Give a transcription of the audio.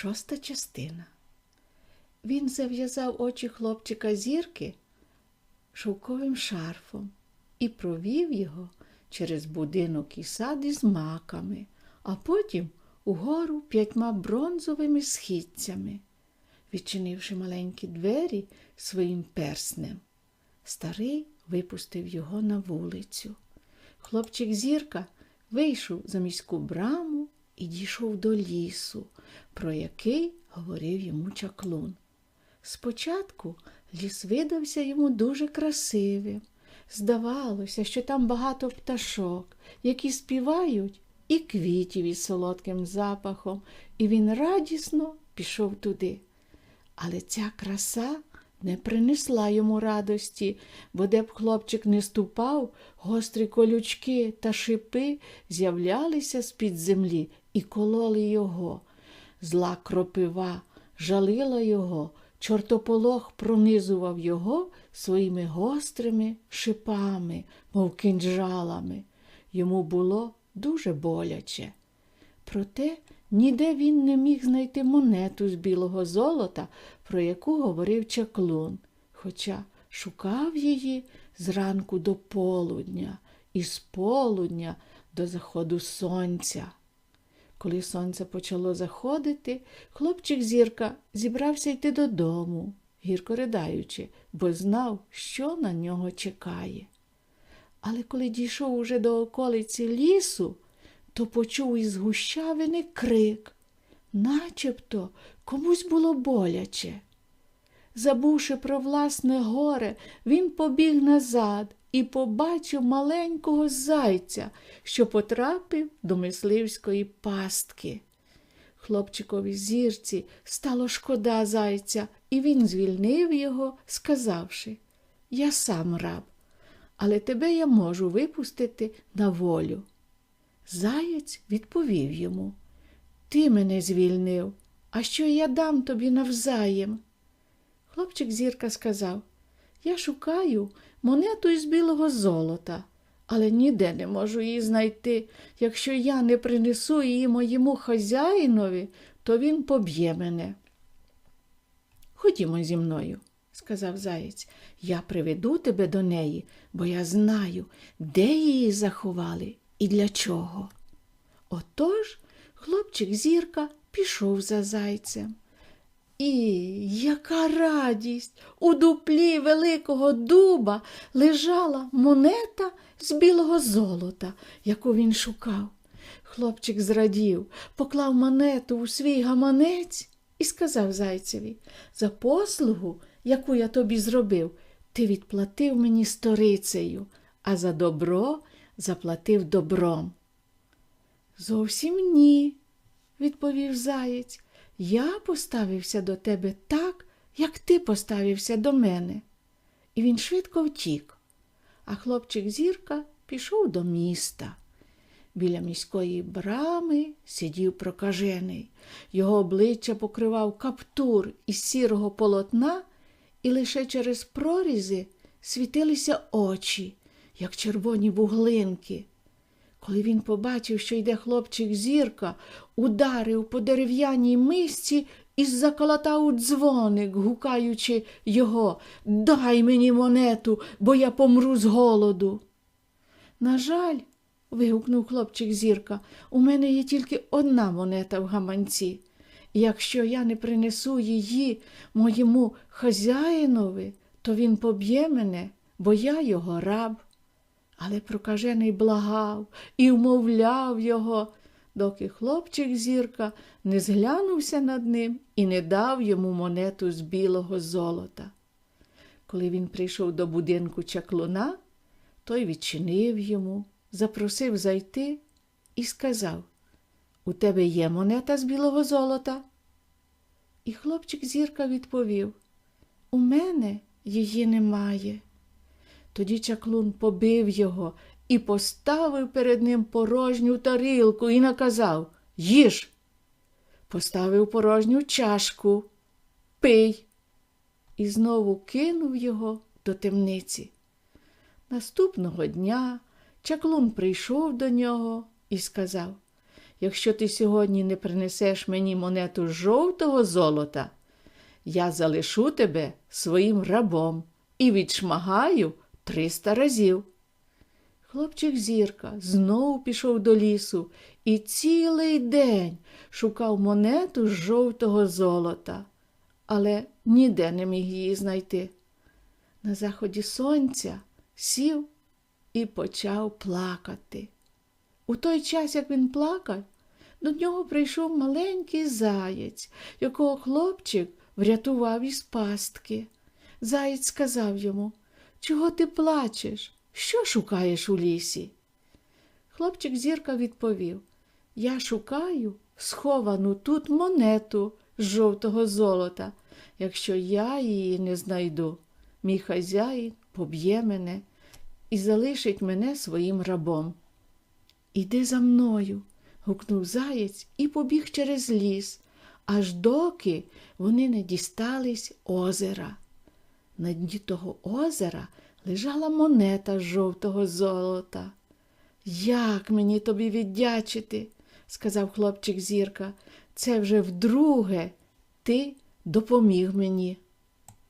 Шоста частина. Він зав'язав очі хлопчика зірки шовковим шарфом і провів його через будинок і сад із маками, а потім угору п'ятьма бронзовими східцями, відчинивши маленькі двері своїм перснем. Старий випустив його на вулицю. Хлопчик зірка вийшов за міську браму і дійшов до лісу, про який говорив йому чаклун. Спочатку ліс видався йому дуже красивим. Здавалося, що там багато пташок, які співають, і квітів із солодким запахом, і він радісно пішов туди. Але ця краса не принесла йому радості, бо де б хлопчик не ступав, гострі колючки та шипи з'являлися з-під землі і кололи його. Зла кропива жалила його, чортополох пронизував його своїми гострими шипами, мов кинджалами. Йому було дуже боляче. Проте ніде він не міг знайти монету з білого золота, про яку говорив чаклун, хоча шукав її зранку до полудня і з полудня до заходу сонця. Коли сонце почало заходити, хлопчик зірка зібрався йти додому, гірко ридаючи, бо знав, що на нього чекає. Але коли дійшов уже до околиці лісу, то почув із гущавини крик, начебто комусь було боляче. Забувши про власне горе, він побіг назад і побачив маленького зайця, що потрапив до мисливської пастки. Хлопчикові зірці стало шкода зайця, і він звільнив його, сказавши Я сам раб, але тебе я можу випустити на волю. Заєць відповів йому Ти мене звільнив, а що я дам тобі навзаєм? Хлопчик зірка сказав Я шукаю монету із білого золота, але ніде не можу її знайти. Якщо я не принесу її моєму хазяїнові, то він поб'є мене. Ходімо зі мною, сказав заєць, я приведу тебе до неї, бо я знаю, де її заховали і для чого. Отож хлопчик зірка пішов за зайцем. І яка радість! У дуплі великого дуба лежала монета з білого золота, яку він шукав. Хлопчик зрадів, поклав монету у свій гаманець і сказав зайцеві за послугу, яку я тобі зробив, ти відплатив мені сторицею, а за добро заплатив добром. Зовсім ні, відповів заєць. Я поставився до тебе так, як ти поставився до мене. І він швидко втік. А хлопчик зірка пішов до міста. Біля міської брами сидів прокажений. Його обличчя покривав каптур із сірого полотна, і лише через прорізи світилися очі, як червоні вуглинки. Коли він побачив, що йде хлопчик зірка, ударив по дерев'яній мисці і заколотав дзвоник, гукаючи його Дай мені монету, бо я помру з голоду. На жаль, вигукнув хлопчик зірка, у мене є тільки одна монета в гаманці. Якщо я не принесу її моєму хазяїнові, то він поб'є мене, бо я його раб. Але прокажений благав і вмовляв його, доки хлопчик зірка не зглянувся над ним і не дав йому монету з білого золота. Коли він прийшов до будинку чаклуна, той відчинив йому, запросив зайти і сказав У тебе є монета з білого золота? І хлопчик зірка відповів У мене її немає. Тоді чаклун побив його і поставив перед ним порожню тарілку і наказав Їж. Поставив порожню чашку, пий, і знову кинув його до темниці. Наступного дня чаклун прийшов до нього і сказав якщо ти сьогодні не принесеш мені монету жовтого золота, я залишу тебе своїм рабом і відшмагаю триста разів. Хлопчик зірка знову пішов до лісу і цілий день шукав монету з жовтого золота, але ніде не міг її знайти. На заході сонця сів і почав плакати. У той час, як він плакав, до нього прийшов маленький заєць, якого хлопчик врятував із пастки. Заєць сказав йому, чого ти плачеш? Що шукаєш у лісі? Хлопчик зірка відповів Я шукаю сховану тут монету жовтого золота. Якщо я її не знайду, мій хазяїн поб'є мене і залишить мене своїм рабом. Іди за мною. гукнув заєць і побіг через ліс, аж доки вони не дістались озера. На дні того озера лежала монета жовтого золота. Як мені тобі віддячити? сказав хлопчик зірка. Це вже вдруге ти допоміг мені.